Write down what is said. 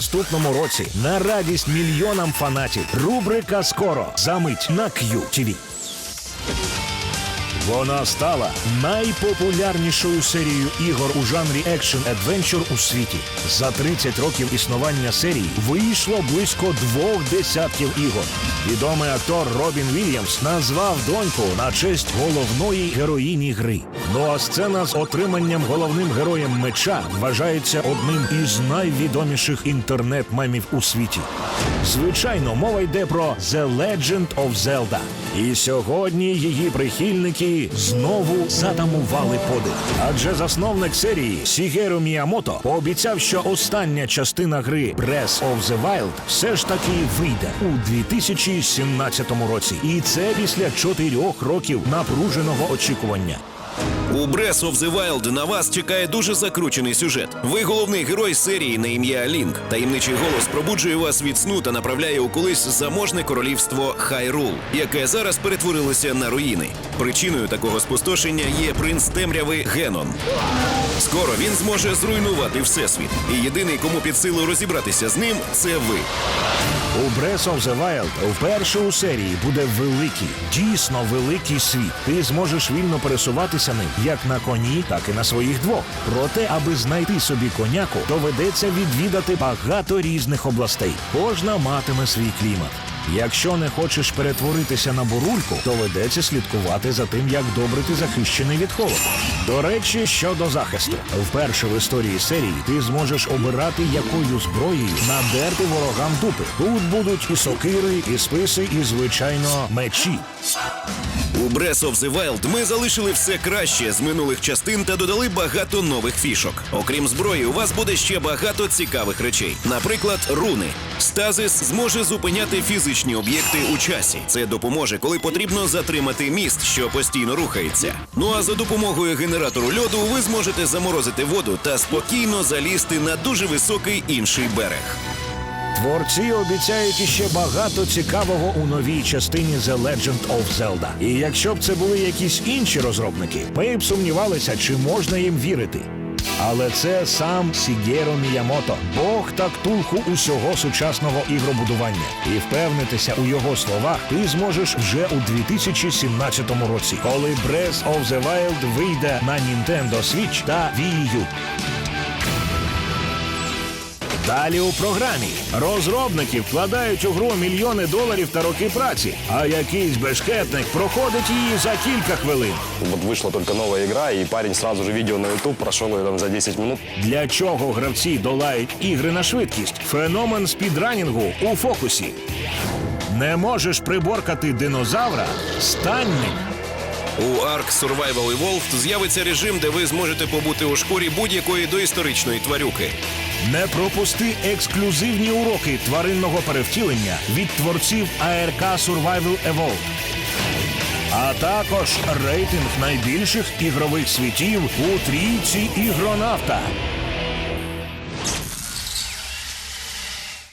наступному році на радість мільйонам фанатів. Рубрика скоро замить на QTV. Вона стала найпопулярнішою серією ігор у жанрі екшн адвенчур у світі. За 30 років існування серії вийшло близько двох десятків ігор. Відомий актор Робін Вільямс назвав доньку на честь головної героїні гри. Ну а сцена з отриманням головним героєм меча вважається одним із найвідоміших інтернет-мемів у світі. Звичайно, мова йде про The Legend of Zelda. І сьогодні її прихильники знову затамували подих. Адже засновник серії Сігеру Міямото пообіцяв, що остання частина гри Breath of the Wild все ж таки вийде у 2017 році. І це після чотирьох років напруженого очікування. У Breath of the Wild на вас чекає дуже закручений сюжет. Ви головний герой серії на ім'я Лінк. Таємничий голос пробуджує вас від сну та направляє у колись заможне королівство Хайрул, яке зараз перетворилося на руїни. Причиною такого спустошення є принц темряви Генон. Скоро він зможе зруйнувати всесвіт. І єдиний, кому під силу розібратися з ним, це ви. У Breath of the Wild вперше у серії буде великий, дійсно великий світ. Ти зможеш вільно пересуватися ним як на коні, так і на своїх двох. Проте, аби знайти собі коняку, доведеться відвідати багато різних областей. Кожна матиме свій клімат. Якщо не хочеш перетворитися на бурульку, доведеться слідкувати за тим, як добре ти захищений від холоду. До речі, щодо захисту, вперше в історії серії ти зможеш обирати, якою зброєю надерти ворогам дупи. Тут будуть і сокири, і списи, і звичайно мечі. Breath of the Wild ми залишили все краще з минулих частин та додали багато нових фішок. Окрім зброї, у вас буде ще багато цікавих речей. Наприклад, руни. Стазис зможе зупиняти фізичні об'єкти у часі. Це допоможе, коли потрібно затримати міст, що постійно рухається. Ну а за допомогою генератору льоду ви зможете заморозити воду та спокійно залізти на дуже високий інший берег. Творці обіцяють іще багато цікавого у новій частині The Legend of Zelda. І якщо б це були якісь інші розробники, ми б сумнівалися, чи можна їм вірити. Але це сам Сігєро Міямото, бог та ктулху усього сучасного ігробудування. І впевнитися у його словах ти зможеш вже у 2017 році, коли Breath of the Wild вийде на Nintendo Switch та Wii U. Далі у програмі розробники вкладають у гру мільйони доларів та роки праці, а якийсь бешкетник проходить її за кілька хвилин. Вот вышла только новая игра, и парень сразу же видео на YouTube прошел ее там за 10 минут. Для чого гравці долають ігри на швидкість? Феномен спідранінгу у фокусі. Не можеш приборкати динозавра? Стань ним. У Ark Survival Evolved з'явиться режим, де ви зможете побути у шкурі будь-якої доісторичної тварюки. Не пропусти ексклюзивні уроки тваринного перевтілення від творців АРК Survival Evolved. А також рейтинг найбільших ігрових світів у трійці ігронавта.